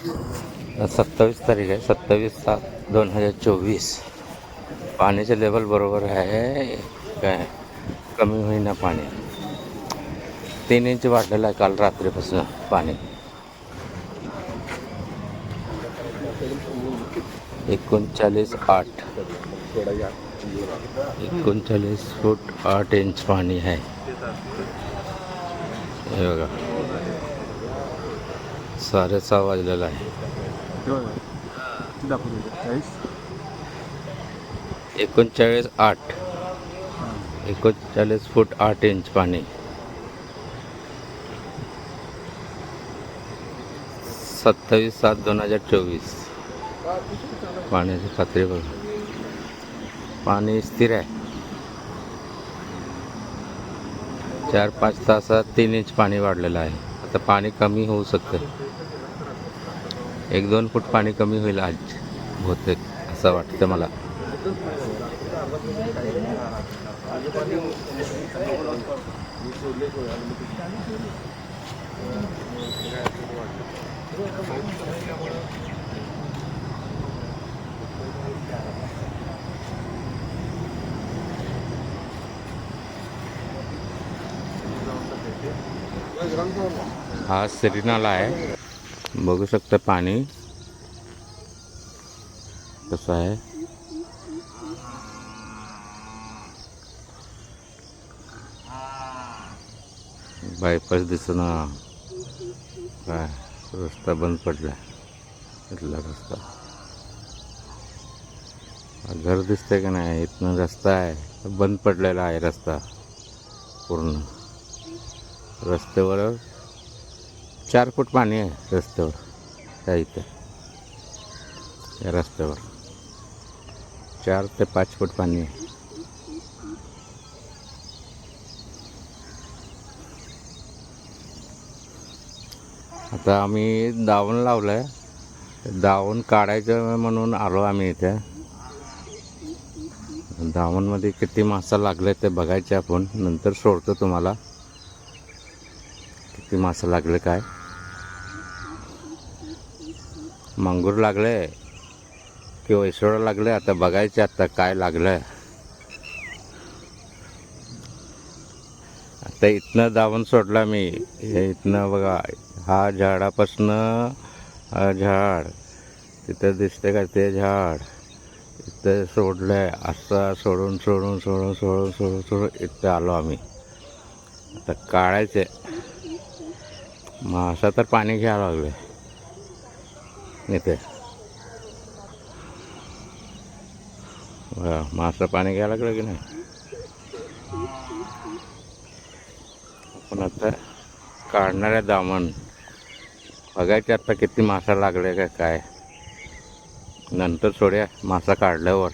सत्तावीस तारीख आहे सत्तावीस सात दोन हज़ार चोवीस पाण्याचे लेवल बरोबर आहे काय कमी होईना पाणी तीन इंच वाढलेलं आहे काल रात्रीपासून पाणी। एकोणचाळीस आठ। एकोणचाळीस फूट आठ इंच पाणी आहे। हे बघा। साडेसहा वाजलेला आहे एकोणचाळीस आठ। एकोणचाळीस फूट आठ इंच पाणी सत्तावीस सात दोन हज़ार चोवीस पाण्याची पातळी बघा पाणी स्थिर आहे चार पाच तासात तीन इंच पाणी वाढलेलं आहे आता पाणी कमी होऊ शकतं एक दोन फूट पाणी कमी होईल आज बहुतेक असं वाटतं मला. हा सिरिनाला आहे. बघू शकता पाणी. कसं आहे? बायपास दिसना. काय? रस्ता बंद पडला इथला रस्ता. घर दिसतंय का नाही? इथनं रस्ता आहे. बंद पडलेला आहे रस्ता. पूर्ण. रस्त्यावर चार फूट पाणी आहे रस्त्यावर त्या इथे या रस्त्यावर. चार ते पाच फूट पाणी आहे. आता आम्ही दावण लावलं आहे दावण काढायचं म्हणून आलो आम्ही इथे. दावणमध्ये किती मासा लागले ते बघायचे आपण. नंतर सोडतो तुम्हाला. किती मासा लागले काय. मांगूर लागले की वैसोडा लागले? आता बघायचे आता काय लागलं. आता इथनं दावण सोडला मी. हे इथनं बघा हा झाडापासनं हा झाड. तिथं दिसते का ते झाड? इथं सोडलंय. असं सोडून सोडून सोडून सोडून सोडून सोडून इथं आलो आम्ही. आता काढायचे मासा तर पाणी घ्यायला लागले इथे वा, मासा पाणी घ्यायला लागलं की नाही? आपण आता काढणार आहे दामण बघायचे आता किती मासा लागले काय काय? नंतर सोड्या मासा काढल्यावर.